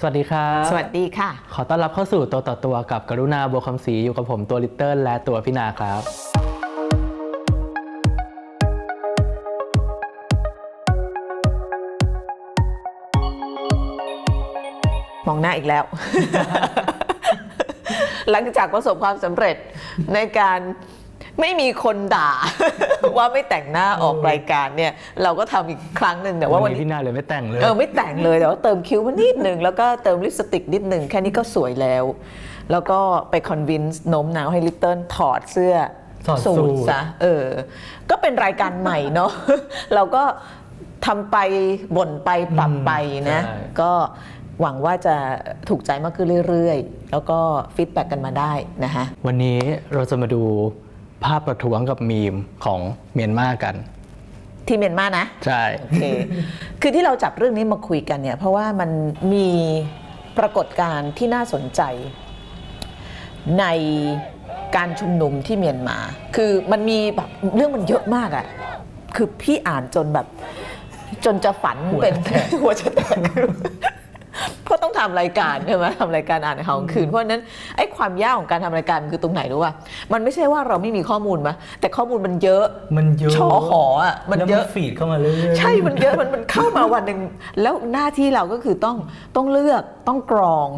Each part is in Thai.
สวัสดีครับ สวัสดีค่ะ ขอต้อนรับเข้าสู่ตัวต่อตัวกับกรุณาบัวคำศรีอยู่กับผมตัวลิตเติ้ลและตัวพี่นาครับ มองหน้าอีกแล้ว หลังจากประสบความสำเร็จในการ ไม่มีคนด่า ว่าไม่แต่งหน้าออกรายการเนี่ย เราก็ทำอีกครั้งหนึ่งแต่ว่าวัวันนนี้นี้พี่นาเลยไม่แต่งเลยเออไม่แต่งเลยแต่ว่าเติมคิ้วมานิดหนึ่งแล้วก็เติมลิปสติกนิดหนึ่งแค่นี้ก็สวยแล้ว แล้วก็ไปคอนวินส์โน้มน้าวให้ลิตเติ้ลถอดเสื้อถอดสูททซะเออ ก็เป็นรายการใหม่เนาะ เราก็ทำไปบ่นไปปรับไปนะ ใช่ ก็หวังว่าจะถูกใจมากขึ้นเรื่อยๆ แล้วก็ฟีดแบ็กกันมาได้นะคะวันนี้เราจะมาดู ภาพประท้วงกับมีมของเมียนมากัน ที่เมียนมานะใช่ โอเคคือที่เราจับเรื่องนี้มาคุยกันเนี่ย เพราะว่ามันมีปรากฏการณ์ที่น่าสนใจ ในการชุมนุมที่เมียนมา คือมันมีแบบเรื่องมันเยอะมากอะ่ะ คือพี่อ่านจนแบบ จนจะฝันเป็นหัวจะแตกเพราะ ต้องทำรายการใช่ไหมทำรายการอ่านข่าวกลางคืนเพราะฉะนั้นไอ้ความยากของการทำรายการมันคือตรงไหนรู้ป่ะมันไม่ใช่ว่าเราไม่มีข้อมูลมะแต่ข้อมูลมันเยอะมันเยอะชอหออะมันเยอะฟีดเข้ามาเรื่อยๆใช่มันเยอะมันมันเข้ามาวันหนึ่งแล้วหน้าที่เราก็คือต้องต้องเลือกต้องกรอง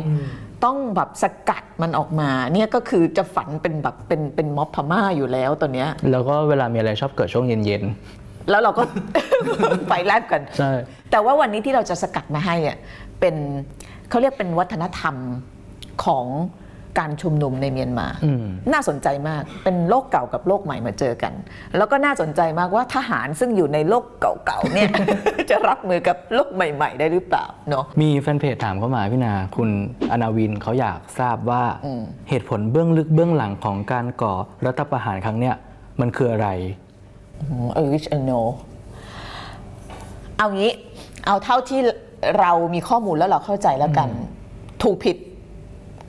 ต้องแบบสกัดมันออกมาเนี่ยก็คือจะฝันเป็นแบบเป็นเป็นม็อบพม่าอยู่แล้วตอนเนี้ยแล้วก็เวลามีอะไรชอบเกิดช่วงเย็นแล้วเราก็ไปแลบกันๆใช่ แต่ว่าวันนี้ที่เราจะสกัดมาให้อะเป็น เขาเรียกเป็นวัฒนธรรมของการชุมนุมในเมียนมาอืมน่าสนใจมาก เป็นโลกเก่ากับโลกใหม่มาเจอกัน แล้วก็น่าสนใจมากว่าทหารซึ่งอยู่ในโลกเก่าๆเนี่ย จะรับมือกับโลกใหม่ ๆ ได้หรือเปล่าเนาะ มีแฟนเพจถามเข้ามาพี่นา คุณอนาวินเขาอยากทราบว่าอืมเหตุผลเบื้องลึกเบื้องหลังของการก่อรัฐประหารครั้งเนี้ยมันคืออะไรเออ wish I know เอางี้ เอาเท่าที่ เรามีข้อมูลแล้วเราเข้าใจแล้วกัน ถูกผิด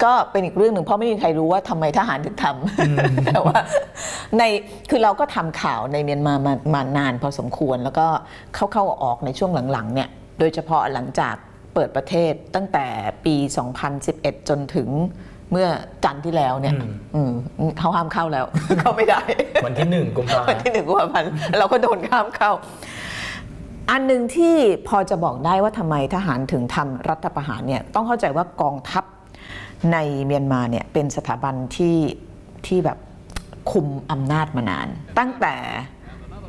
ก็เป็นอีกเรื่องหนึ่งเพราะไม่มีใครรู้ว่าทำไมทหารถึงทำแต่ว่าในคือเราก็ทำข่าวในเมียนมามามานานพอสมควรแล้วก็เข้าเข้าออกในช่วงหลังๆเนี่ยโดยเฉพาะหลังจากเปิดประเทศตั้งแต่ปี 2011 จนถึงเมื่อจันทร์ที่แล้วเนี่ยอืมเขาห้ามเข้าแล้ว เข้าไม่ได้ วันที่หนึ่งกุมภาวันที่หนึ่งกุมภาพันธ์เราก็โดนข้ามเข้า อันหนึ่งที่พอจะบอกได้ว่าทำไมทหารถึงทำรัฐประหารเนี่ยต้องเข้าใจว่ากองทัพในเมียนมาเนี่ยเป็นสถาบันที่ที่แบบคุมอำนาจมานาน ตั้งแต่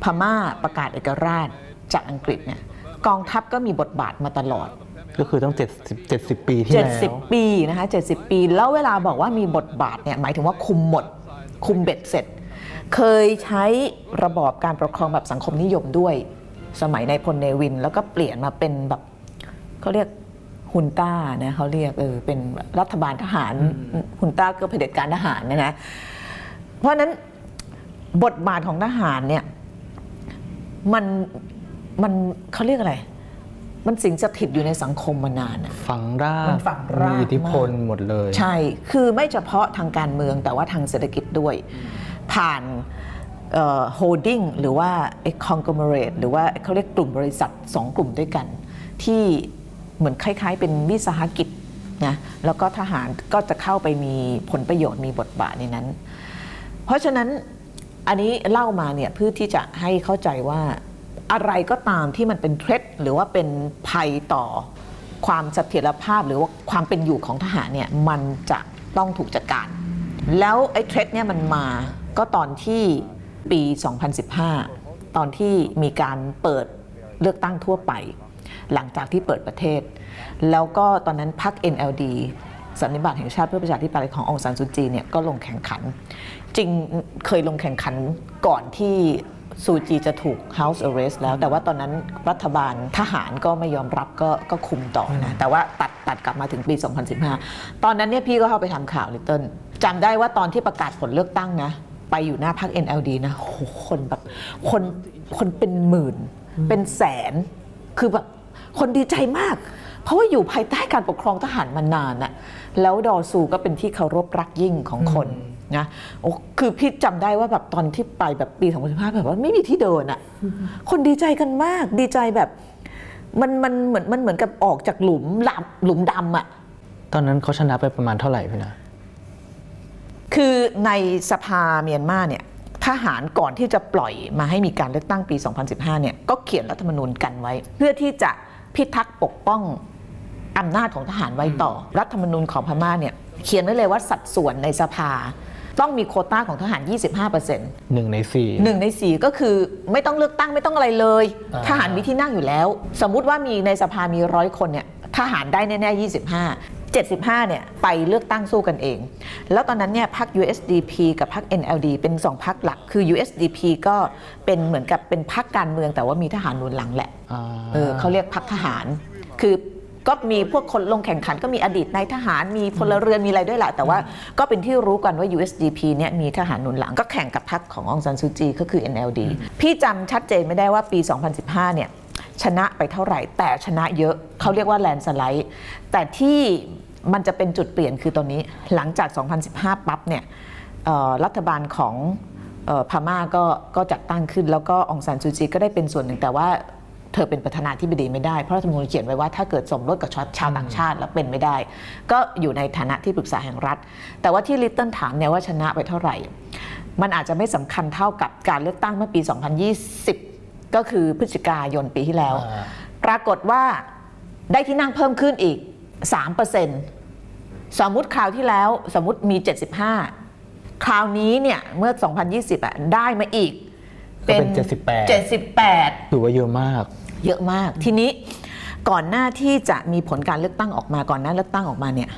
พม่าประกาศเอกราชจากอังกฤษเนี่ยกองทัพก็มีบทบาทมาตลอดก็คือต้อง70 70 ปีที่แล้ว70 ปีนะคะ70 ปี แล้วเวลาบอกว่ามีบทบาทเนี่ยหมายถึงว่าคุมหมด คุมเบ็ดเสร็จ เคยใช้ระบอบการปกครองแบบสังคมนิยมด้วย สมัยในพลเนวิน แล้วก็เปลี่ยนมาเป็นแบบเขาเรียกฮุนต้านะเขาเรียกเออเป็นรัฐบาลทหารฮุนต้าก็เผด็จการทหารนะนะเพราะฉะนั้นบทบาทของทหารเนี่ยมันมันเขาเรียกอะไร มันสิงสถิตอยู่ในสังคมมานานอะฝังรากมันฝังรากมีอิทธิพลหมดเลย ใช่ คือไม่เฉพาะทางการเมืองแต่ว่าทางเศรษฐกิจด้วย ผ่าน โฮดดิ้งหรือว่าคอนก o มเรตหรือว่าเขาเรียกกลุ่มบริษัท 2 กลุ่มด้วยกัน ที่เหมือนคล้าย ๆ เป็นวิสาหกิจนะแล้วก็ทหารก็จะเข้าไปมีผลประโยชน์มีบทบาทในนั้น เพราะฉะนั้นอันนี้เล่ามาเนี่ยเพื่อที่จะให้เข้าใจว่าอะไรก็ตามที่มันเป็นเทรดหรือว่าเป็นภัยต่อความเสถียรภาพหรือว่าความเป็นอยู่ของทหารเนี่ยมันจะต้องถูกจัดการ แล้วไอ้เทรดเนี่ยมันมาก็ตอนที่ ปี 2015 ตอนที่มีการเปิดเลือกตั้งทั่วไป หลังจากที่เปิดประเทศ แล้วก็ตอนนั้นพรรค NLD สันนิบาตแห่งชาติเพื่อประชาธิปไตยขององซานซูจีเนี่ยก็ลงแข่งขัน จริงเคยลงแข่งขันก่อนที่ซูจีจะถูก House Arrest แล้ว แต่ว่าตอนนั้นรัฐบาลทหารก็ไม่ยอมรับก็ก็คุมต่อนะ แต่ว่าตัดตัดกลับมาถึงปี 2015 ตอนนั้นเนี่ยพี่ก็เข้าไปทำข่าวลิตเติ้ลจำได้ว่าตอนที่ประกาศผลเลือกตั้งนะ ไปอยู่หน้าพรรค NLD นะโหคนแบบคนคนเป็นหมื่น เป็นแสน คือแบบคนดีใจมาก เพราะว่าอยู่ภายใต้การปกครองทหารมานานอะแล้วดอซูก็เป็นที่เคารพรักยิ่งของคนนะโอ้คือพี่จำได้ว่าแบบตอนที่ไปแบบปี2015แบบว่าไม่มีที่เดินอะคนดีใจกันมากดีใจแบบ มันมันเหมือนมันเหมือนกับออกจากหลุมหลับหลุมดำอะ่ะตอนนั้นเขาชนะไปประมาณเท่าไหร่พี่นะ คือในสภาเมียนมาเนี่ยทหารก่อนที่จะปล่อยมาให้มีการเลือกตั้งปี 2015 เนี่ยก็เขียนรัฐธรรมนูญกันไว้ เพื่อที่จะพิทักษ์ปกป้องอำนาจของทหารไว้ต่อ รัฐธรรมนูญของพม่าเนี่ยเขียนไว้เลยว่าสัดส่วนในสภา ต้องมีโควต้าของทหาร 25%หนึ่งในสี่หนึ่งในสี่ก็คือไม่ต้องเลือกตั้งไม่ต้องอะไรเลยอ่าทหารมีที่นั่งอยู่แล้ว สมมุติว่ามีในสภามีร้อยคนเนี่ยทหารได้แน่ๆ25 75เนี่ยไปเลือกตั้งสู้กันเอง แล้วตอนนั้นเนี่ยพรรค USDP กับพรรค NLD เป็นสองพรรคหลัก คือ USDP ก็เป็นเหมือนกับเป็นพรรคการเมืองแต่ว่ามีทหารหนุนหลังแหละอ่าเออเขาเรียกพักทหาร คือก็มีพวกคนลงแข่งขันก็มีอดีตนายทหารมีพลเรือนมีอะไรด้วยแหละแต่ว่าก็เป็นที่รู้กันว่า USDP เนี่ยมีทหารหนุนหลังก็แข่งกับพรรคขององซันซูจีก็คือ NLD พี่จำชัดเจนไม่ได้ว่าปี 2015 เนี่ยชนะไปเท่าไหร่ แต่ชนะเยอะเขาเรียกว่าแลนสไลด์แต่ที่ มันจะเป็นจุดเปลี่ยนคือตอนนี้หลังจาก 2015 ปั๊บเนี่ยเอ่อรัฐบาลของเอ่อพม่าก็ก็จัดตั้งขึ้น แล้วก็องซานซูจีก็ได้เป็นส่วนหนึ่งแต่ว่าเธอเป็นประธานาธิบดีไม่ได้ เพราะรัฐธรรมนูญเขียนไว้ว่าถ้าเกิดสมรสกับชาวต่างชาติแล้วเป็นไม่ได้ ก็อยู่ในฐานะที่ปรึกษาแห่งรัฐ แต่ว่าที่ลิตเติ้ลถามเนี่ยว่าชนะไปเท่าไหร่ มันอาจจะไม่สำคัญเท่ากับการเลือกตั้งเมื่อปี 2020 ก็คือพฤศจิกายนปีที่แล้วอ่าปรากฏว่าได้ที่นั่งเพิ่มขึ้นอีก 3%สมมุติคราวที่แล้วสมมุติมี 75 คราวนี้เนี่ยเมื่อ 2020อะได้มาอีกก็เป็น78 78ถือว่าเยอะมาก เยอะมาก ทีนี้ก่อนหน้าที่จะมีผลการเลือกตั้งออกมาก่อนหน้าเลือกตั้งออกมาเนี่ย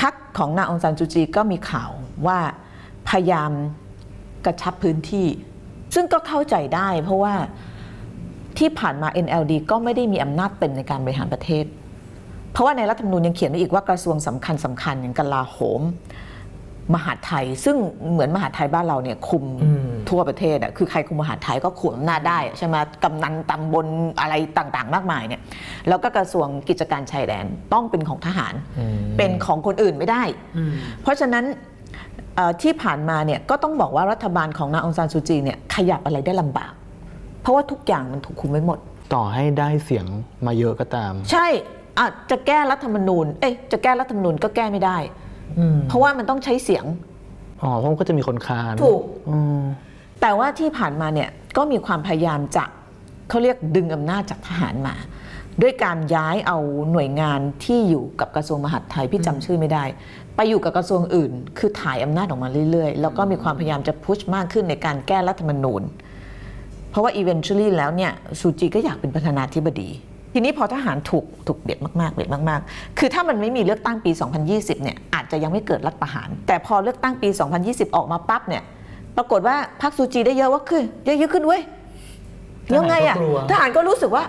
พักของนางองซานจูจีก็มีข่าวว่าพยายามกระชับพื้นที่ ซึ่งก็เข้าใจได้เพราะว่าที่ผ่านมา NLD ก็ไม่ได้มีอำนาจเต็มในการบริหารประเทศ เพราะว่าในรัฐธรรมนูญยังเขียนไว้อีกว่ากระทรวงสำคัญสคัญๆอย่างกลาโหม มหาดไทย ซึ่งเหมือนมหาดไทยบ้านเราเนี่ยคุมอืมทั่วประเทศอะคือใครคุมมหาดไทยก็คุมอำนาจได้อะใช่ไหมกำนันตำบลอะไรต่างๆ มากมายเนี่ยแล้วก็กระทรวงกิจการชายแดนต้องเป็นของทหารอืมเป็นของคนอื่นไม่ได้ เพราะฉะนั้นเอ่อที่ผ่านมาเนี่ยก็ต้องบอกว่ารัฐบาลของนางองซานซูจีเนี่ยขยับอะไรได้ลำบาก เพราะว่าทุกอย่างมันถูกคุมไว้หมด ต่อให้ได้เสียงมาเยอะก็ตาม ใช่ อะจะแก้รัฐธรรมนูญ เอ้ยจะแก้รัฐธรรมนูญก็แก้ไม่ได้เพราะว่ามันต้องใช้เสียงอ๋อเพราะมันก็จะมีคนค้านถูก อืมแต่ว่าที่ผ่านมาเนี่ยก็มีความพยายามจะเขาเรียกดึงอำนาจจากทหารมา ด้วยการย้ายเอาหน่วยงานที่อยู่กับกระทรวงมหาดไทยพี่จำชื่อไม่ได้ ไปอยู่กับกระทรวงอื่น คือถ่ายอำนาจออกมาเรื่อยๆ แล้วก็มีความพยายามจะพุชมากขึ้นในการแก้รัฐธรรมนูญ เพราะว่า eventually แล้วเนี่ยซูจีก็อยากเป็นประธานาธิบดี ทีนี้พอทหารถูกถูกเบียดมากๆเบียดมากๆ คือถ้ามันไม่มีเลือกตั้งปี 2020 เนี่ยอาจจะยังไม่เกิดรัฐประหาร แต่พอเลือกตั้งปี 2020 ออกมาปั๊บเนี่ยปรากฏว่าพรรคซูจีได้เยอะว่าขึ้นเยอะเยอะขึ้นเว้ยยังไงอะทหารก็กลัวทหารก็รู้สึกว่า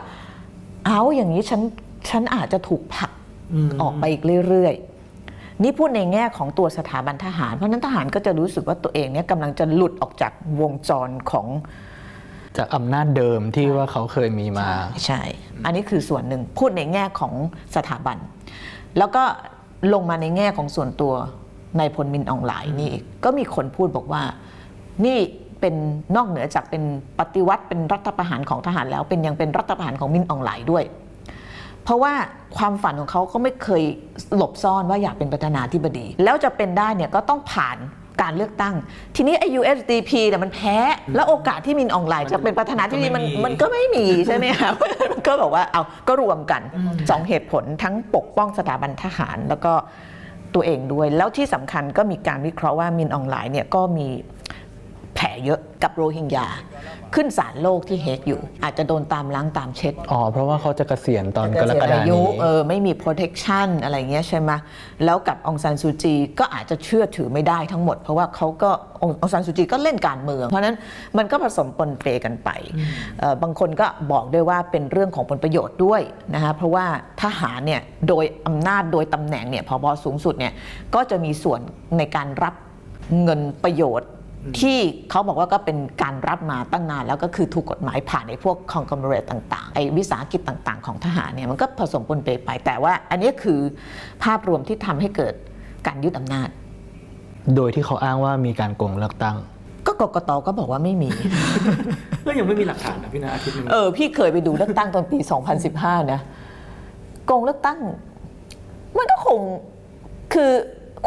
เอาอย่างนี้ฉันฉันอาจจะถูกผลักอืมออกไปอีกเรื่อยๆ นี่พูดในแง่ของตัวสถาบันทหาร เพราะฉะนั้นทหารก็จะรู้สึกว่าตัวเองเนี่ยกำลังจะหลุดออกจากวงจรของ จากอำนาจเดิมที่ว่าเขาเคยมีมา ใช่ อันนี้คือส่วนหนึ่งพูดในแง่ของสถาบัน แล้วก็ลงมาในแง่ของส่วนตัวนายพลมินอองหลายนี่อีกก็มีคนพูดบอกว่า นี่เป็นนอกเหนือจากเป็นปฏิวัติเป็นรัฐประหารของทหารแล้ว เป็นยังเป็นรัฐประหารของมินอองหลายด้วย เพราะว่าความฝันของเขาก็ไม่เคยหลบซ่อนว่าอยากเป็นประธานาธิบดี แล้วจะเป็นได้เนี่ยก็ต้องผ่าน การเลือกตั้ง ทีนี้ไอ้ USDP เนี่ยมันแพ้ แล้วโอกาสที่มินอองไลน์จะเป็นประธานาธิบดีมันมันก็ไม่มีใช่ไหมคะมันก็บอกว่าเอาก็รวมกันสองเหตุผลทั้งปกป้องสถาบันทหารแล้วก็ตัวเองด้วย แล้วที่สำคัญก็มีการวิเคราะห์ว่ามินอองไลน์เนี่ยก็มี แผลเยอะกับโรฮิงญาขึ้นศาลโลกที่เฮกอยู่ อาจจะโดนตามล้างตามเช็ดอ๋อ เพราะว่าเขาจะเกษียณตอนกรกฎาเษียณอายุนี้เออไม่มี protection อะไรเงี้ยใช่ไหมแล้วกับองซานซูจีก็อาจจะเชื่อถือไม่ได้ทั้งหมด เพราะว่าเขาก็ององซานซูจีก็เล่นการเมือง เพราะฉะนั้นมันก็ผสมปนเปกันไปเอ่อบางคนก็บอกด้วยว่าเป็นเรื่องของผลประโยชน์ด้วยนะคะเพราะว่าทหารเนี่ยโดยอำนาจโดยตำแหน่งเนี่ยพบสูงสุดเนี่ยก็จะมีส่วนในการรับเงินประโยชน์ ที่เขาบอกว่าก็เป็นการรับมาตั้งนานแล้วก็คือถูกกฎหมายผ่านในพวกคองก m เ r a t ต่างๆไอ้วิสาหกิจต่าง ๆ ของทหารเนี่ยมันก็ผสมปนเปไป แต่ว่าอันนี้คือภาพรวมที่ทำให้เกิดการยึดอำนาจ โดยที่เขาอ้างว่ามีการโกงเลือกตั้ง ก็กกตก็บอกว่าไม่มีก็ยังไม่มีหลักฐานนะพี่นะอาทิตย์หนึงเออพี่เคยไปดูเลือกตั้งตอนปี 2015 นะโกงเลือกตั้ง มันก็คงคือ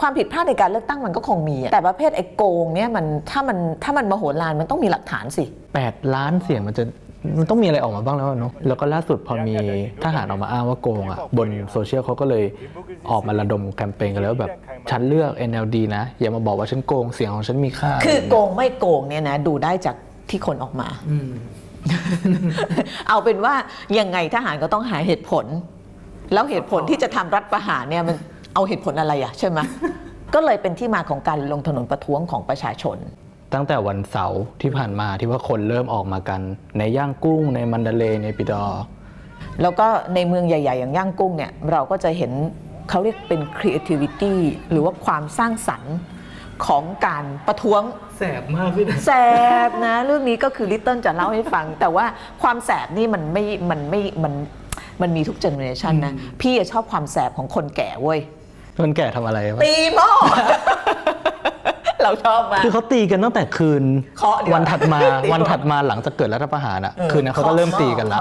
ความผิดพลาดในการเลือกตั้งมันก็คงมีอะแต่ประเภทไอ้โกงเนี่ยมันถ้ามันถ้ามันมโหฬารมันต้องมีหลักฐานสิ 8 ล้านเสียงมันจะมันต้องมีอะไรออกมาบ้างแล้วอะเนาะ แล้วก็ล่าสุดพอมีทหารออกมาอ้างว่าโกงอะ บนโซเชียลเขาก็เลยออกมาระดมแคมเปญกันแล้วาแบบ ฉันเลือก NLD นะ อย่ามาบอกว่าฉันโกงเสียงของฉันมีค่า คือโกงไม่โกงเนี่ยนะ ดูได้จากที่คนออกมาอืมเอาเป็นว่ายังไงทหารก็ต้องหาเหตุผล แล้วเหตุผลที่จะทำรัฐประหารเนี่ยมัน เอาเหตุผลอะไรอะใช่ไหม ก็เลยเป็นที่มาของการลงถนนประท้วงของประชาชน ตั้งแต่วันเสาร์ที่ผ่านมาที่ว่าคนเริ่มออกมากัน ในย่างกุ้งในมันดาเลย์ในปิดอร์แล้วก็ในเมืองใหญ่ ๆ อย่างย่างกุ้งเนี่ยเราก็จะเห็นเขาเรียกเป็น creativity หรือว่าความสร้างสรรค์ของการประท้วง แสบมากพี่นะแสบนะ เรื่องนี้ก็คือลิตเติ้ลจะเล่าให้ฟัง แต่ว่าความแสบนี่มันไม่มันไม่มันมันมีทุกเจเนอเรชันนะ พี่อะชอบความแสบของคนแก่เว้ย คนแก่ทำอะไรวะตีหม้อ เราชอบมาก คือเขาตีกันตั้งแต่คืนเคาะดีกว่าวันถัดมาตีหม้อวันถัดมาหลังจากเกิดรัฐประหารอะ เออคืนนั้นเขาก็เริ่มตีกันละ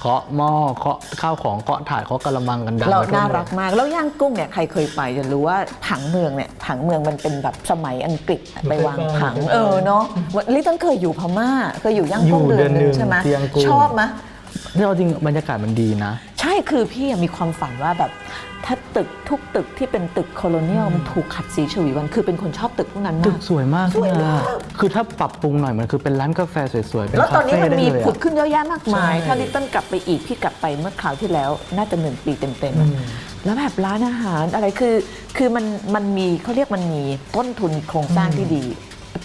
เคาะหม้อ เคาะหม้อเคาะข้าวของเคาะถาดเคาะกระมังกันดังเราไปทั่วน่าเมืองรักมาก แล้วย่างกุ้งเนี่ยใครเคยไปจะรู้ว่าผังเมืองเนี่ยผังเมืองมันเป็นแบบสมัยอังกฤษอะไปวางผัง เออเนาะลิตเติ้ลเคยอยู่พม่า เคยอยู่ย่างกุ้งอยู่เดือนหนึงเดือนหนึ่งใช่ไหมที่ย่างกุ้งชอบไหม ที่เอาจริงบรรยากาศมันดีนะ ใช่คือพี่อะมีความฝันว่าแบบถ้าตึกทุกตึกที่เป็นตึกโคโลเนียลมันถูกขัดสีฉวีวันคือเป็นคนชอบตึกพวกนั้นตึมาก กสวยมากสวยมากนะคือถ้าปรับปรุงหน่อยมันคือเป็นร้านกาแฟสวยๆ เป็นแล้วตอนนี้คาเฟ่มันได้มีเลยผุดอะ ขึ้นเยอะแยะมากมาย ใช่ถ้าลิตเติ้ลกลับไปอีก พี่กลับไปเมื่อคราวที่แล้วน่าจะหนึ่งปีเต็มๆอะแล้วแบบร้านอาหารอะไรคือ คือมันมันมีเขาเรียกมันมีต้นทุนโครงสร้างที่ดี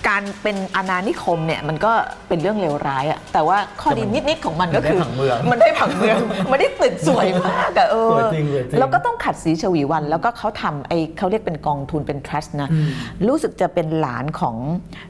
การเป็นอาณานิคมเนี่ยมันก็เป็นเรื่องเลวร้ายอะแต่ว่าข้อดีนิดๆของมันก็คือ มันได้ผังเมืองมันได้ผังเมือง มันได้ตึกสวยมากอะเออสวยจริงสวยจริง แล้วก็ต้องขัดสีฉวีวัน แล้วก็เขาทำไอ้เขาเรียกเป็นกองทุนเป็น trust นะอืมรู้สึกจะเป็นหลานของ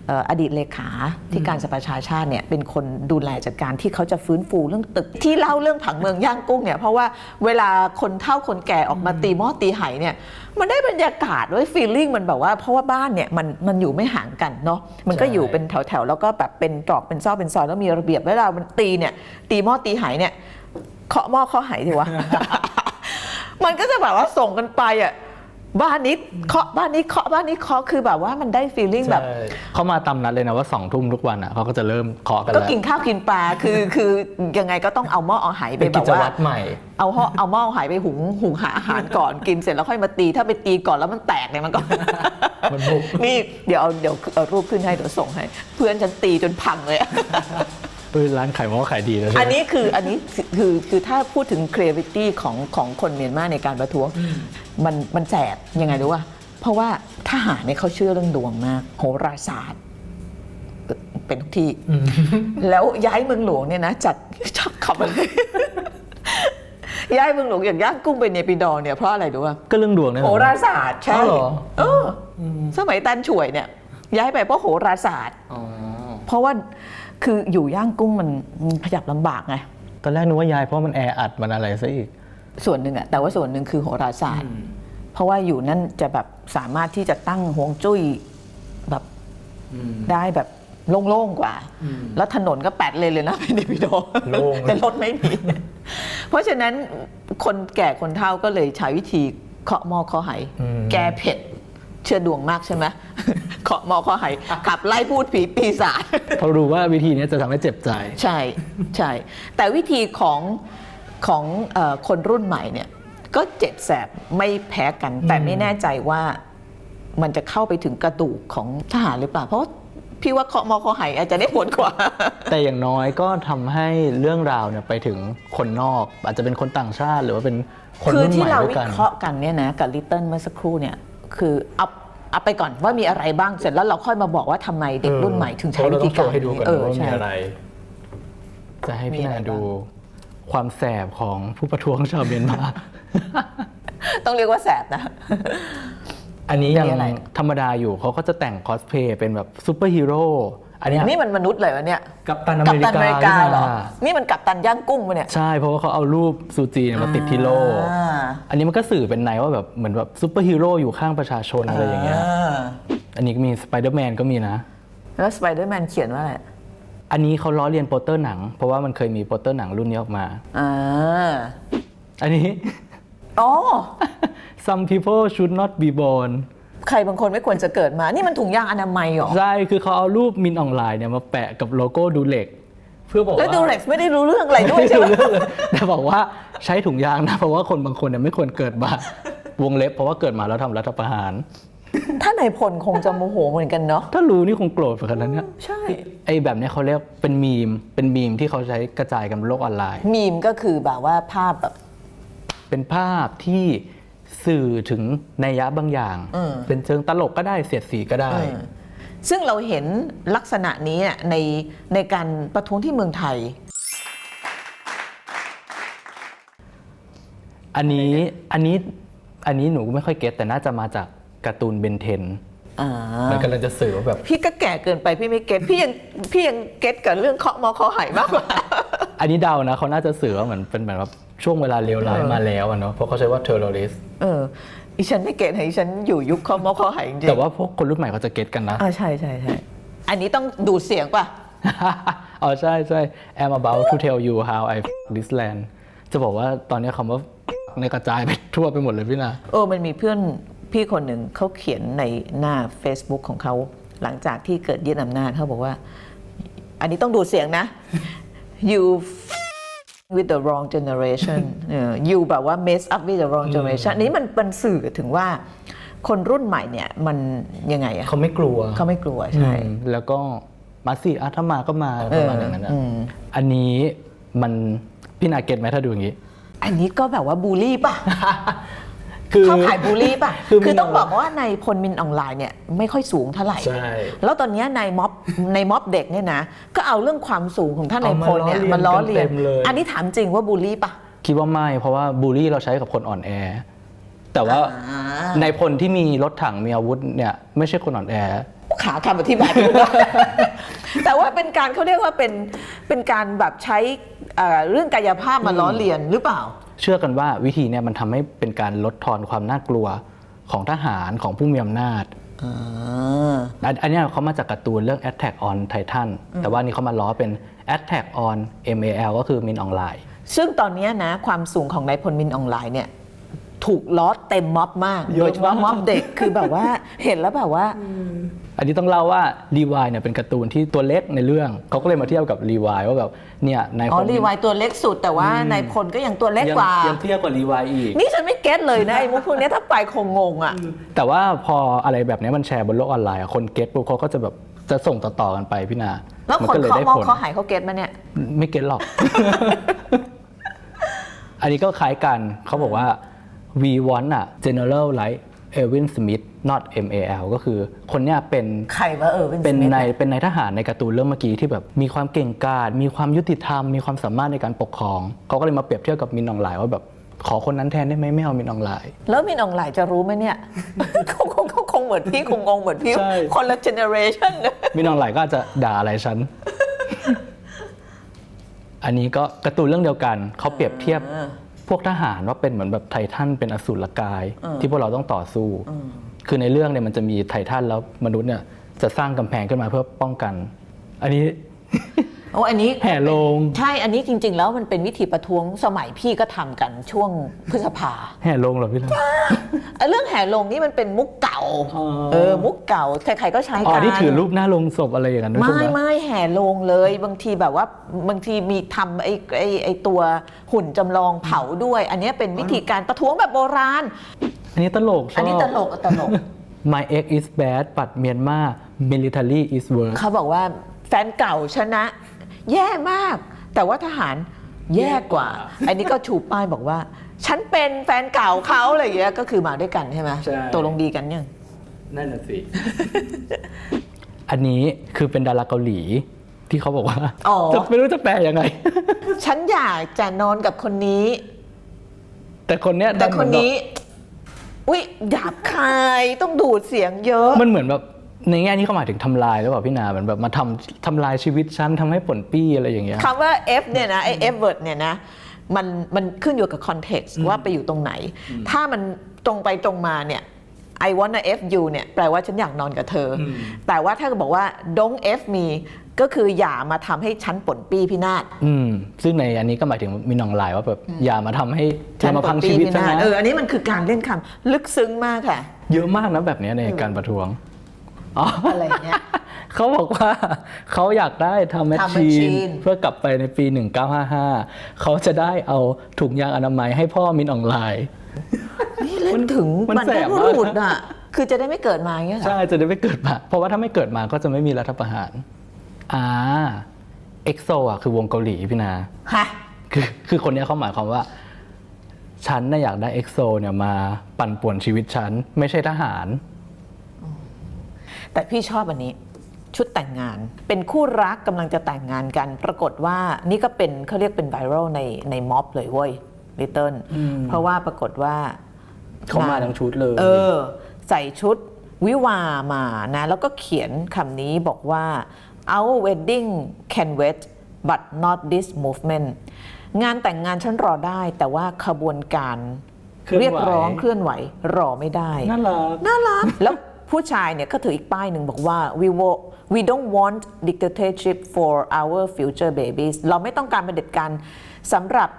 เอ่ออดีตเลขาที่การสภาชาชาติเนี่ยเป็นคนดูแลจัดการที่เขาจะฟื้นฟูเรื่องตึกที่เล่าเรื่องผังเมืองย่างกุ้งเนี่ยเพราะว่าเวลาคนเฒ่าคนแก่ออกมาตีหม้อตีไหเนี่ย มันได้บรรยากาศด้วยฟีลลิ่งมันแบบว่าเพราะว่าบ้านเนี่ยมันมันอยู่ไม่ห่างกันเนาะมันก็ใช่อยู่เป็นแถวๆแล้วก็แบบเป็นตรอกเป็นซอกเป็นซอยแล้วมีระเบียบเวลามันตีเนี่ย ตีหม้อตีไหเนี่ยเคาะหม้อเคาะไหดีวะ มันก็จะแบบว่าส่งกันไปอะ บ้านนี้เคาะบ้านนี้เคาะบ้านนี้เคาะคือแบบว่ามันได้ฟีลลิ่งแบบใช่เขามาตำนัดเลยนะว่าสองทุ่มทุกวันอะเขาก็จะเริ่มเคาะกันก็แล้วกินข้าวกินปลาคือคือยังไงก็ต้องเอาหม้อเอาไหไปเป็นแบกิบจว่า วัตรใหม่ เอาหม้อเอาหม้อเอาไหไปหุงหุงหาอาหารก่อน กินเสร็จแล้วค่อยมาตี ถ้าไปตีก่อนแล้วมันแตกเนี่ยมันก็ มันบุก นี่เดี๋ยวเอาเดี๋ยวเอารูปขึ้นให้เดี๋ยวส่งให้ เพื่อนฉันตีจนพังเลยอะเออ ร้านขายหม้อขายดีแล้วใช่ไหมอันนี้คืออันนี้คือคือถ้าพูดถึง creativity ของของคนเมียนมาในการประท้วงมันมันแสบยังไงรู้ว่า เพราะว่าทหารเนี่ยเขาเชื่อเรื่องดวงมากโหราศาสตร์เอ่อเป็นทุกที่ แล้วย้ายเมืองหลวงเนี่ยนะจัดชอบขับอะไรย้ายเมืองหลวงอย่างย่างกุ้งไปเนปิดอร์เนี่ยเพราะอะไรรู้ป่ะก็เรื่องดวงเนี่ยโหราศาสตร์ใช่อ้าวเหรอเอออสมัยตันช่วยเนี่ยย้ายไปเพราะโหราศาสตร์อ๋อเพราะว่า คืออยู่ย่างกุ้งมันมันขยับลำบากไง ตอนแรกนึกว่ายายเพราะมันแออัดมันอะไรซะอีก ส่วนหนึ่งอะแต่ว่าส่วนหนึ่งคือโหราศาสตร์ เพราะว่าอยู่นั่นจะแบบสามารถที่จะตั้งฮวงจุ้ยแบบอืมได้แบบโล่งๆกว่าอืมแล้วถนนก็แปดเลนเลยนะเป็นเดวิโดโล่งแต่รถไม่มี เพราะฉะนั้นคนแก่คนเฒ่าก็เลยใช้วิธีเคาะหม้อเคาะไหอืม แก้เผ็ด เชื่อดวงมากใช่ไหมเคาะหม้อเคาะไหขับไล่พูดผีปีศาจเขารู้ว่าวิธีนี้จะทำให้เจ็บใจ ใช่ใช่แต่วิธีของของเออคนรุ่นใหม่เนี่ยก็เจ็บแสบไม่แพ้กัน แต่ไม่แน่ใจว่ามันจะเข้าไปถึงกระดูกของทหารหรือเปล่า เพราะว่าพี่ว่าเคาะมอเคาะไหอาจจะได้ผลกว่า แต่อย่างน้อยก็ทำให้เรื่องราวเนี่ยไปถึงคนนอก อาจจะเป็นคนต่างชาติหรือว่าเป็นคนคือรุ่นใหที่ม่เราด้วยวิกัน เคราะห์กันเนี่ยนะกับลิตเติ้ลเมื่อสักครู่เนี่ย คือเอาเอาไปก่อนว่ามีอะไรบ้างเสร็จแล้วเราค่อยมาบอกว่าทำไมเด็กรุ่นใหม่ถึงใช้วิธีการให้ดูนี้กันเออว่ามีใช่อะไรจะให้พี่มีอะไรนาบ้าง ดูความแสบของผู้ประท้วงชาวเมียนมา ต้องเรียกว่าแสบนะ อันนี้ยังมีอะไร ธรรมดาอยู่เขาก็จะแต่งคอสเพย์เป็นแบบซูเปอร์ฮีโร่ อันเนี้ยนี่มันมนุษย์เลยวะเนี่ยกัปตันอกัเมปริตันอเมริกากาเหรอ นี่นะนี่มันกัปตันย่างกุ้งปะเนี่ย ใช่เพราะว่าเขาเอารูปซูจีเนี่ยมาติดที่โลอ่า อันนี้มันก็สื่อเป็นในว่าแบบเหมือนแบบซูเปอร์ฮีโร่อยู่ข้างประชาชนอะไรอย่างเงี้ยอ่าอันนี้ก็มีสไปเดอร์แมนก็มีนะ แล้วสไปเดอร์แมนเขียนว่าอะไรอันนี้เขาล้อเลียนโปสเตอร์หนัง เพราะว่ามันเคยมีโปสเตอร์หนังรุ่นนี้ออกมา อ่าอันนี้ อ๋อ some people should not be born ใครบางคนไม่ควรจะเกิดมา นี่มันถุงยางอนามัยเหรอ ใช่คือเขาเอารูปมินออนไลน์เนี่ยมาแปะกับโลโก้ดูเล็ก เพื่อบอกแล้วว่าดูเร็กซ์ไม่ได้รู้เรื่องอะไรด้วยไม่ใช่ไหมรู้เรื่องเลยแต่บอกว่าใช้ถุงยางนะเพราะว่าคนบางคนเนี่ยไม่ควรเกิดมาวงเล็บเพราะว่าเกิดมาแล้วทำรัฐประหาร ถ้านายพลคงจะโมโหเหมือนกันเนาะถ้ารู้นี่คงโกรธเหมือนกันนะเนี่ยใช่ ไอ้แบบเนี้ยเขาเรียกเป็นมีมเป็นมีมที่เขาใช้กระจายกันบนโลกออนไลน์ มีมก็คือแบบว่าภาพแบบ เป็นภาพที่ สื่อถึงนัยยะบางอย่าง อืม เป็นเชิงตลกก็ได้เสียดสีก็ได้เออซึ่งเราเห็นลักษณะนี้น่ะในในการประท้วงที่เมืองไทย อันนี้อันนี้อันนี้หนูไม่ค่อยเก็ตแต่น่าจะมาจากการ์ตูนเบนเทนอ่ามันกำลังจะสื่อว่าแบบ พี่ก็แก่เกินไปพี่ไม่เก็ตพี่ยังพี่ยังเก็ตกับเรื่องเคาะมอคอไหมากกว่า อันนี้เดานะเขาน่าจะสื่อว่าเหมือนเป็นแบบว่า ช่วงเวลาเลวร้ายมาแล้วอะเนาะเพราะเขาใช้ว่า terrorist เอออีฉันไม่เก็ตให้อีฉันอยู่ยุคเคาะมอคอไหจริงๆแต่ว่าพวกคนรุ่นใหม่เขาจะเก็ตกันนะอ่าใช่ใช่ใช่อันนี้ต้องดูดเสียงป่ะอ๋อใช่ใช่ I'm about to tell you how I f this land จะบอกว่าตอนนี้คำว่าในยกระจายไปทั่วไปหมดเลยพี่นาเออมันมีเพื่อนพี่คนหนึ่งเขาเขียนในหน้า Facebook ของเขาหลังจากที่เกิดยึดอำนาจเขาบอกว่า อันนี้ต้องดูเสียงนะ you f- with the wrong generation เออ you แบบว่า mess up with the wrong generation อันนี้มันเป็นสื่อถึงว่าคนรุ่นใหม่เนี่ยมันยังไงอะเขาไม่กลัวเขาไม่กลัวใช่อืมแล้วก็มาสิอะถ้ามาก็มาประมาณอย่างนั้นอะอืมอันนี้มันพี่นาเก็ตไหมถ้าดูอย่างนี้ อันนี้ก็แบบว่าบูลลี่ป่ะ คือเข้าขายบูลลี่ป่ะ คือคือต้องมินออนไลน์บอกว่าในพลมินออนไลน์เนี่ยไม่ค่อยสูงเท่าไหร่ ใช่ แล้วตอนเนี้ยในม็อบในม็อบเด็กเนี่ยนะ ก็เอาเรื่องความสูงของท่านในเอามาพลเนี่ยล้อเลียนมาล้อเลียนกันเต็มเลย อันนี้ถามจริงว่าบูลลี่ป่ะ คิดว่าไม่ เพราะว่าบูลลี่เราใช้กับคนอ่อนแอ แต่ว่าอ่า ในพลที่มีรถถังมีอาวุธเนี่ยไม่ใช่คนอ่อนแอ ขาคำอธิบายไม่ได้แต่ว่าเป็นการเขาเรียกว่าเป็นเป็นการแบบใช้เอ่อเรื่องกายภาพมาล้อเลียนหรือเปล่า เชื่อกันว่าวิธีเนี่ยมันทำให้เป็นการลดทอนความน่ากลัวของทหารของผู้มีอำนาจอ่าอันอันเนี้ยเขามาจากการ์ตูนเรื่อง Attack on Titan แต่ว่าอันนี่เขามาล้อเป็น Attack on MAL ก็คือ Min Online ซึ่งตอนเนี้ยนะความสูงของนายพลมินออนไลน์เนี่ย ถูกล้อเต็มม็อบมากเยอะโดยเฉพาะมากม็อบเด็กคือแบบว่าเห็นแล้วแบบว่า อันนี้ต้องเล่าว่ารีวายเนี่ยเป็นการ์ตูนที่ตัวเล็กในเรื่อง เขาก็เลยมาเทียบกับรีวายว่าแบบเนี่ยนายอ๋อคนรีวายตัวเล็กสุดแต่ว่าอืมนายพลก็ยังตัวเล็กยังกว่า ยังเทียบกว่ารีวายอีก นี่ฉันไม่เก็ตเลยนะไอ้มุกพวกเนี้ยถ้าไปคงงงอะ แต่ว่าพออะไรแบบเนี้ยมันแชร์บนโลกออนไลน์อะคนเก็ตปุ๊บเขาก็จะแบบจะส่งต่อๆกันไปพี่นาแล้วมัคนก็เลยเขาได้มองผลเขาหายเขาเก็ตมาเนี่ย ไม่เก็ตหรอก อันนี้ก็คล้ายกันเขาบอกว่า we want อะ general like Erwin Smith not MAL ก็คือคนเนี้ยเป็นใครว่าเออเป็นในายเป็นนายทหารในการ์ตูนเรื่องเมื่อกี้ที่แบบมีความเก่งกาจมีความยุติธรรม มีความสามารถในการปกครอง เขาก็เลยมาเปรียบเทียบกับมินออนไลน์ว่าแบบขอคนนั้นแทนได้ไหมไม่เอามินออนไลน์แล้วมินออนไลน์จะรู้ไหมเนี่ยเขาคงเขาคงเหมือนพี่คงงงเหมือนพี่ใช่คนละเจเนอเรชันมินออนไลน์ก็อาจจะด่าอะไรฉันอันนี้ก็การ์ตูนเรื่องเดียวกันเขาเปรียบเทียบพ วกทหารว่าเป็นเหมือนแบบไททันเป็นอสูรกาย ที่พวกเราต้องต่อสู้ คือในเรื่องเนี่ยมันจะมีไททันแล้วมนุษย์เนี่ยจะสร้างกำแพงขึ้นมาเพื่อป้องกัน อันนี้ โอ้อันนี้แห่โลง ใช่อันนี้จริง ๆ แล้วมันเป็นวิธีประท้วงสมัยพี่ก็ทำกันช่วงพฤษภา แห่โลงเหรอพี่นะไอ้เรื่องแห่ลงนี่มันเป็นมุกเก่า อ๋อ เออ มุกเก่า ใครๆก็ใช้อ๋อกันที่ถือรูปหน้าลงศพอะไรอย่างนั้นด้วยไม่ใช่ไหมไม่แห่ลงเลย บางทีแบบว่าบางทีมีทำไอ้ไอ้ไอ้ตัวหุ่นจำลองเผาด้วย อันเนี้ยเป็นวิธีการประท้วงแบบโบราณ อันนี้ตลกชอบ อันนี้ตลกตลก My ex is bad but Myanmar military is worse เขาบอกว่าแฟนเก่าชนะ แย่มาก แต่ว่าทหารแย่กว่า อันนี้ก็ชูป้ายบอกว่า ฉันเป็นแฟนเก่าเขาอะไรอย่างเงี้ยก็คือมาด้วยกันใช่ไหมใช่ ตกลงดีกันยังนั่นน่ะสิ อันนี้คือเป็นดาราเกาหลีที่เขาบอกว่าอ๋อ จะไม่รู้จะแปลยังไง ฉันอยากจะนอนกับคนนี้ แต่คนเนี้ยแต่ดัคนเหมือนี้ อุ้ยหยาบคายต้องดูดเสียงเยอะแบบมันเหมือนแบบ ในแง่นี้เขาหมายถึงทำลายหรือเปล่าพี่นาเหมือนแบบมาทำทำลายชีวิตฉันทำให้ผลปี้อะไรอย่างเงี้ย คำว่า F เนี่ยนะไอ้ F word เนี่ยนะมันมันขึ้นอยู่กับ context ว่าไปอยู่ตรงไหน ถ้ามันตรงไปตรงมาเนี่ย I wanna F you เนี่ยแปลว่าฉันอยากนอนกับเธออม แต่ว่าถ้าบอกว่า don't F me ก็คืออย่ามาทำให้ฉันป่นปี้พินาศ อืมซึ่งในอันนี้ก็หมายถึงมีนองลายว่าแบบอย่ามาทำให้อย่ามาพังชีวิตฉันป่ปี้พิาศนะเออ อันนี้มันคือการเล่นคำลึกซึ้งมากค่ะ เยอะมากนะแบบเนี้ยในการประท้วง อ๋ออะไรเงี้ย เขาบอกว่าเขาอยากได้ทำแมชทำชีน machine เพื่อกลับไปในปี 1955 เขาจะได้เอาถุงยางอนามัยให้พ่อมินออนไลน์ นี่เล่นถึงมันบรรแสพบบุมากรุษอะ คือจะได้ไม่เกิดมาอย่างเงี้ยเหรอใช่ จะได้ไม่เกิดมา เพราะว่าถ้าไม่เกิดมาก็จะไม่มีรัฐประหาร อ่า เอ็กโซอะคือวงเกาหลีพี่นา ฮะคือคือคนเนี้ยเขาหมายความว่า ฉันน่ะอยากได้เอ็กโซเนี่ยมาปั่นป่วนชีวิตฉัน ไม่ใช่ทหาร แต่พี่ชอบอันนี้ชุดแต่งงาน เป็นคู่รักกำลังจะแต่งงานกัน ปรากฏว่านี่ก็เป็นเขาเรียกเป็นไวรัลในในม็อบเลยเว้ยลิตเติ้ลเพราะว่าปรากฏว่าเขามาทั้งชุดเลย เออ ใส่ชุดวิวามานะ แล้วก็เขียนคำนี้บอกว่า our wedding can wait but not this movement งานแต่งงานฉันรอได้ แต่ว่าขบวนการเคลื่อนไหวเรียกร้องเคลื่อนไหวรอไม่ได้ น่ารักน่ารักแล้ว ผู้ชายเนี่ยก็ถืออีกป้ายหนึ่งบอกว่า we wo- we don't want dictatorship for our future babies เราไม่ต้องการเผด็จการสำหรับ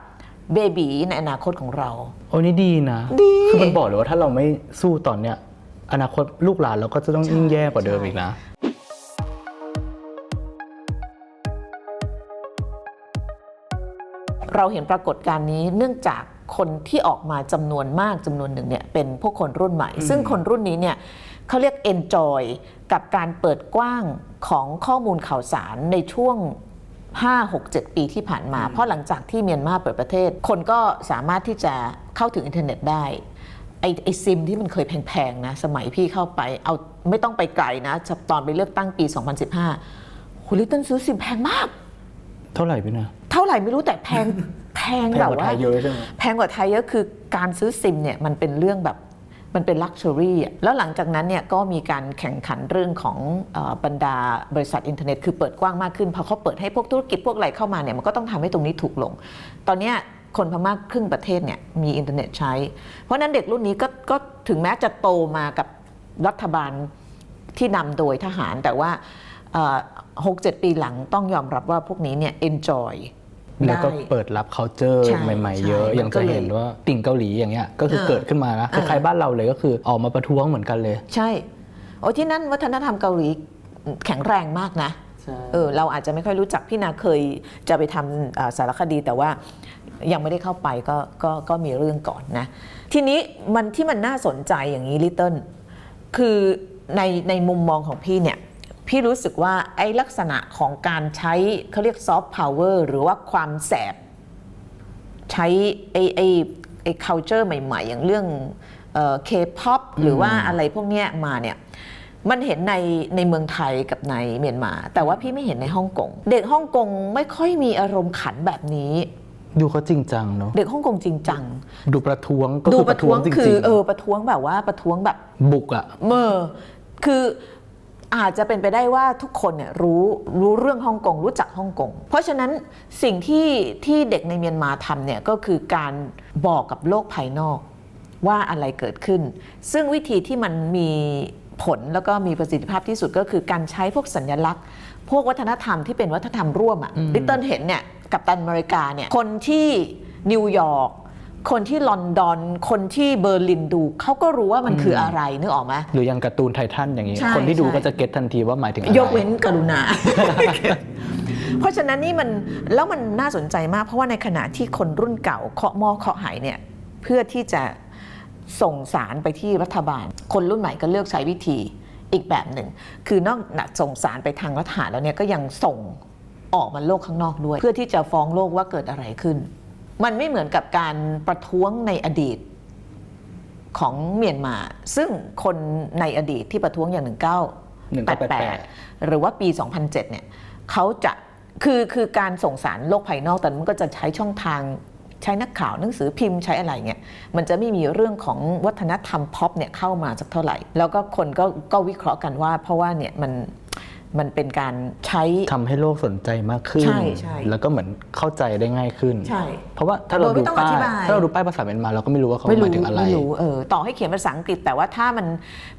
เบบีในอนาคตของเรา โอ้นี่ดีนะดีคือมันบอกเลยว่าถ้าเราไม่สู้ตอนเนี้ยอนาคตลูกหลานเราก็จะต้องยิ่งแย่กว่าเดิมอีกนะ เราเห็นปรากฏการณ์นี้เนื่องจากคนที่ออกมาจำนวนมากจำนวนหนึ่งเนี่ยเป็นพวกคนรุ่นใหม่ ซึ่งคนรุ่นนี้เนี่ย เขาเรียก enjoy กับการเปิดกว้างของข้อมูลข่าวสารในช่วง 5 6 7 ปีที่ผ่านมา เพราะหลังจากที่เมียนมาเปิดประเทศ คนก็สามารถที่จะเข้าถึงอินเทอร์เน็ตได้ไอไอซิมที่มันเคยแพงๆนะ สมัยพี่เข้าไปเอาไม่ต้องไปไกลนะตอนไปเลือกตั้งปี 2015คุณลิตเติ้ลซื้อซิมแพงมาก เท่าไหร่พี่นะเท่าไหร่ไม่รู้แต่แพงแพงแพงแบบกว่าว่าไทยเยอะใช่ไหมแพงกว่าไทยเยอะคือการซื้อซิมเนี่ยมันเป็นเรื่องแบบ มันเป็นลักชัวรี่แล้วหลังจากนั้นเนี่ยก็มีการแข่งขันเรื่องของอบรรดาบริษัทอินเทอร์เน็ตคือเปิดกว้างมากขึ้นพอเขาเปิดให้พวกธุรกิจพวกอะไรเข้ามาเนี่ยมันก็ต้องทำให้ตรงนี้ถูกลง ตอนนี้คนพม่าครึ่งประเทศเนี่ยมีอินเทอร์เน็ตใช้ เพราะฉะนั้นเด็กรุ่นนี้ก็ก็ถึงแม้จะโตมากับรัฐบาลที่นำโดยทหารแต่ว่าหกเจ็ดปีหลังต้องยอมรับว่าพวกนี้เนี่ย enjoy แล้วก็ได้เปิดรับ culture ใช่ใหม่ใช่ๆ เยอะมันอย่างก็จะเลยเห็นว่าติ่งเกาหลีอย่างเงี้ย ก็คือเออเกิดขึ้นมานะคเออล้ายๆบ้านเราเลยก็คือออกมาประท้วงเหมือนกันเลย ใช่ โอ้ที่นั่นวัฒนธรรมเกาหลีแข็งแรงมากนะใช่เออเราอาจจะไม่ค่อยรู้จักพี่นาเคยจะไปทำอ่าสารคดีแต่ว่ายังไม่ได้เข้าไปก็ก็ก็มีเรื่องก่อนนะ ทีนี้มันที่มันน่าสนใจอย่างนี้ลิตเติ้ลคือในในมุมมองของพี่เนี่ย พี่รู้สึกว่าไอ้ลักษณะของการใช้เขาเรียกซอฟต์พาวเวอร์หรือว่าความแสบ ใช้ไอ้ไอ้ไอ้ culture ใหม่ ๆ อย่างเรื่องเคป๊อปหรือว่าอะไรพวกเนี้ยมาเนี่ยมันเห็นในในเมืองไทยกับในเมียนมา แต่ว่าพี่ไม่เห็นในฮ่องกงเด็กฮ่องกงไม่ค่อยมีอารมณ์ขันแบบนี้ ดูเขาจริงจังเนาะเด็กฮ่องกงจริงจัง ดูประท้วงก็ดูคือปประระท้ท้ววงงจคืริองเออประท้วงแบบว่าประท้วงแบบๆบุกอะเมื่อคือ อาจจะเป็นไปได้ว่าทุกคนเนี่ยรู้รู้เรื่องฮ่องกงรู้จักฮ่องกงเพราะฉะนั้นสิ่งที่ที่เด็กในเมียนมาทำเนี่ยก็คือการบอกกับโลกภายนอกว่าอะไรเกิดขึ้น ซึ่งวิธีที่มันมีผลแล้วก็มีประสิทธิภาพที่สุดก็คือการใช้พวกสัญลักษณ์ พวกวัฒนธรรมที่เป็นวัฒนธรรมร่วมอะลิตเติ้ลเห็นเนี่ยกับตันอเมริกาเนี่ยคนที่นิวยอร์ก คนที่ลอนดอน คนที่เบอร์ลินดูเขาก็รู้ว่ามันคืออะไรนึกออกไหม หรืออย่างการ์ตูนไททันอย่างนี้ ใช่คนที่ดูใช่ ก็จะเก็ตทันทีว่าหมายถึงอะไรยกเว้นกรุณา เพราะฉะนั้นนี่มันแล้วมันน่าสนใจมาก เพราะว่าในขณะที่คนรุ่นเก่าเคาะหม้อเคาะไหายเนี่ย เพื่อที่จะส่งสารไปที่รัฐบาล คนรุ่นใหม่ก็เลือกใช้วิธีอีกแบบหนึ่ง คือนอกจากส่งสารไปทางรัฐบาลแล้วเนี่ยก็ยังส่งออกมาโลกข้างนอกด้วย เพื่อที่จะฟ้องโลกว่าเกิดอะไรขึ้น มันไม่เหมือนกับการประท้วงในอดีตของเมียนมา ซึ่งคนในอดีตที่ประท้วงอย่าง 1988 หรือว่าปี 2007 เนี่ยเขาจะคือคือการส่งสารโลกภายนอกแต่มันก็จะใช้ช่องทางใช้นักข่าวหนังสือพิมพ์ใช้อะไรเงี้ยมันจะไม่มีเรื่องของวัฒนธรรมพ็อปเนี่ยเข้ามาสักเท่าไหร่ แล้วก็คนก็ก็วิเคราะห์กันว่า เพราะว่าเนี่ยมัน มันเป็นการใช้ ทำให้โลกสนใจมากขึ้น ใช่ใช่แล้วก็เหมือนเข้าใจได้ง่ายขึ้น ใช่เพราะว่าถ้าเราโดยไม่ดูต้องป้าอยธิบาย ถ้าเราดูป้ายภาษาเมียนมาเราก็ไม่รู้ว่าเขาไม่หรู้มายถึงอะไร ไม่รู้เออต่อให้เขียนภาษาอังกฤษ แต่ว่าถ้ามัน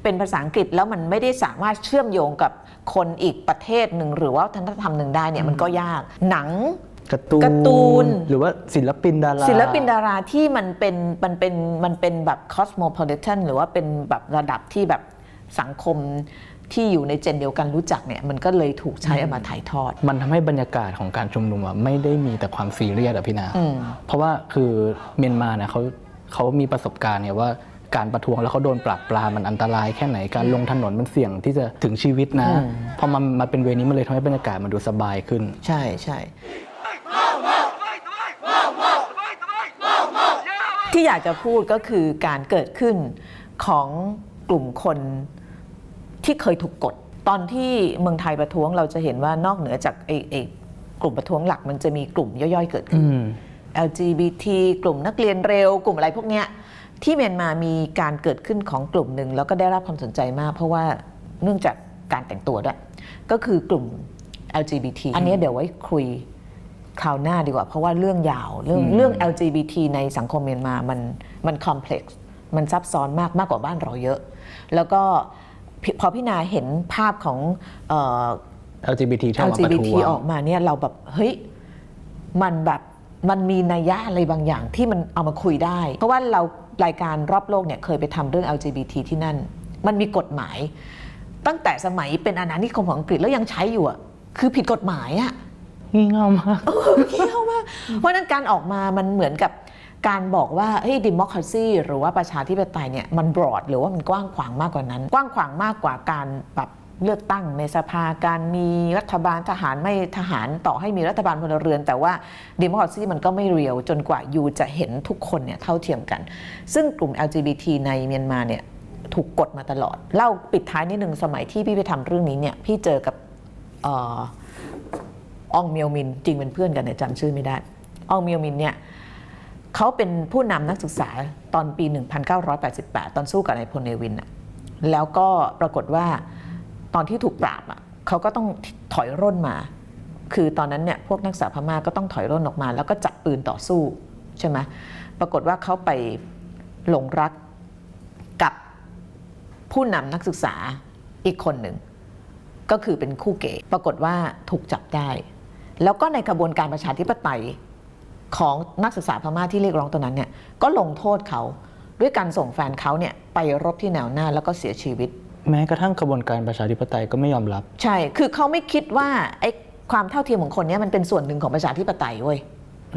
เป็นภาษาอังกฤษแล้วมันไม่ได้สามารถเชื่อมโยงกับคนอีกประเทศหนึ่งหรือว่าวัฒนธรรมหนึ่งได้เนี่ยมันก็ยากหนัง การ์ตูนการ์ตูน หรือว่าศิลปินดารา ศิลปินดาราที่มันเป็นมันเป็นมันเป็นแบบ cosmopolitan หรือว่าเป็นแบบระดับที่แบบสังคม ที่อยู่ในเจนเดียวกันรู้จักเนี่ยมันก็เลยถูกใช้เอามาถ่ายทอด มันทำให้บรรยากาศของการชุมนุมอะไม่ได้มีแต่ความซีเรียสอะพี่นาอืมเพราะว่าคือเมียนมาเนี่ยเขาเขามีประสบการณ์เนี่ยว่าการประท้วงแล้วเขาโดนปราบปรามมันอันตรายแค่ไหนการลงถนนมันเสี่ยงที่จะถึงชีวิตนะพอมันมาเป็นเวนี้มันเลยทำให้บรรยากาศมันดูสบายขึ้น ใช่ใช่ที่อยากจะพูดก็คือการเกิดขึ้นของกลุ่มคน ที่เคยถูกกด ตอนที่เมืองไทยประท้วงเราจะเห็นว่านอกเหนือจากไอ้ไอ้กลุ่มประท้วงหลักมันจะมีกลุ่มย่อยๆ เกิดขึ้นอืม LGBT กลุ่มนักเรียนเร็ว กลุ่มอะไรพวกเนี้ยที่เมียนมามีการเกิดขึ้นของกลุ่มหนึ่งแล้วก็ได้รับความสนใจมาก เพราะว่าเนื่องจากการแต่งตัวด้วย ก็คือกลุ่ม LGBT อันเนี้ยเดี๋ยวไว้คุยคราวหน้าดีกว่า เพราะว่าเรื่องยาวเรื่องเรื่อง LGBT ในสังคมเมียนมามันมันคอมเพล็กซ์มันซับซ้อนมากมากกว่าบ้านเราเยอะ แล้วก็ พพอพี่นาเห็นภาพของเอ่อ LGBT ที่ออกมาประ LGBT ท้วง ออกมาเนี่ยเราแบบเฮ้ยมันแบบมันมีนัยยะอะไรบางอย่างที่มันเอามาคุยได้ เพราะว่าเรารายการรอบโลกเนี่ยเคยไปทำเรื่อง LGBT ที่นั่น มันมีกฎหมาย ตั้งแต่สมัยเป็นอาณานิคมของอังกฤษแล้วยังใช้อยู่อะคือผิดกฎหมายอะ งี่เง่ามาก เออเขี้ยวมากเพราะฉะนั้นการออกมามันเหมือนกับ การบอกว่าเฮ้ยดิมคร a ซีหรือว่าประชาธิปไตยเนี่ยมันบรอดหรือว่ามันกว้างขวางมากกว่านั้น กว้างขวางมากกว่าการแบบเลือกตั้งในสภาการมีรัฐบาลทหารไม่ทหารต่อให้มีรัฐบาลพลเรือน แต่ว่าดิมคร a ซีมันก็ไม่เรียวจนกว่ายูจะเห็นทุกคนเนี่ยเท่าเทียมกัน ซึ่งกลุ่ม LGBT ในเมียนมาเนี่ยถูกกดมาตลอด เล่าปิดท้ายนิดหนึ่งสมัยที่พี่ไปทำเรื่องนี้เนี่ยพี่เจอกับอ่อองเมียวมินจริงเป็นเพื่อนกันเนี่จำชื่อไม่ได้ อองเมียวมินเนี่ย เขาเป็นผู้นำนักศึกษาตอนปี 1988 ตอนสู้กับนายพลเนวินอะแล้วก็ปรากฏว่าตอนที่ถูกปราบอะเขาก็ต้องถอยร่นมา คือตอนนั้นเนี่ยพวกนักศึกษาพม่าก็ต้องถอยร่นออกมา แล้วก็จับปืนต่อสู้ใช่ไหมปรากฏว่าเขาไปหลงรักกับผู้นำนักศึกษาอีกคนหนึ่ง ก็คือเป็นคู่เกย์ปรากฏว่าถูกจับได้ แล้วก็ในกระบวนการประชาธิปไตย ของนักศึกษาพม่าที่เรียกร้องตัวนั้นเนี่ยก็ลงโทษเขาด้วยการส่งแฟนเขาเนี่ยไปรบที่แนวหน้าแล้วก็เสียชีวิต แม้กระทั่งกระบวนการประชาธิปไตยก็ไม่ยอมรับ ใช่ คือเขาไม่คิดว่าไอ้ความเท่าเทียมของคนเนี้มันเป็นส่วนหนึ่งของประชาธิปไตยเว้ย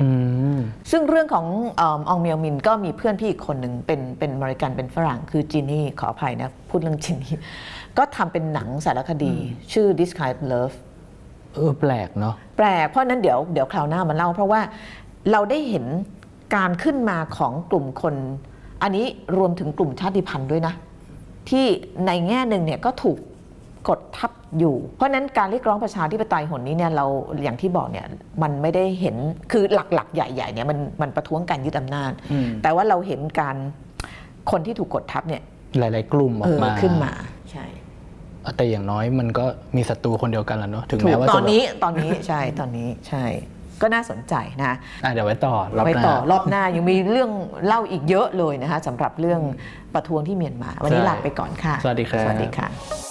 อืมซึ่งเรื่องของเอออองเมียวมินก็มีเพื่อนพี่อีกคนหนึ่งเป็นเป็นอเมริกันเป็นฝรั่งคือจินนี่ขออภัยนะ พูดเรื่องจินนี่ก็ทำเป็นหนังสารคดี ชื่อ This Kind of Love เออแปลกเนาะแปลกเพราะฉะนั้นเดี๋ยวเดี๋ยวคราวหน้ามันเล่าเพราะว่า เราได้เห็นการขึ้นมาของกลุ่มคน อันนี้รวมถึงกลุ่มชาติพันธุ์ด้วยนะ ที่ในแง่หนึ่งเนี่ยก็ถูกกดทับอยู่ เพราะฉะนั้นการเรียกร้องประชาธิปไตยหนนี้เนี่ยเราอย่างที่บอกเนี่ยมันไม่ได้เห็นคือหลักๆ ใหญ่ๆเนี่ยมันมันประท้วงการยึดอำนาจอืมแต่ว่าเราเห็นการคนที่ถูกกดทับเนี่ยหลาย ๆ กลุ่มอเออกอมาขึ้นมาใช่แต่อย่างน้อยมันก็มีศัตรูคนเดียวกันแหล้วเนาะถึงถูแม้กว่าตจะอนนี้ตอนนี้ใช่ตอนนี้ใช่ ก็น่าสนใจนะอะเดี๋ยวไว้ต่อรอบไว้หน้าต่อรอบหน้ายังมีเรื่องเล่าอีกเยอะเลยนะคะสำหรับเรื่องประท้วงที่เมียนมา วันนี้ใช่ลาไปก่อนค่ะ สวัสดีครับ สวัสดีค่ะ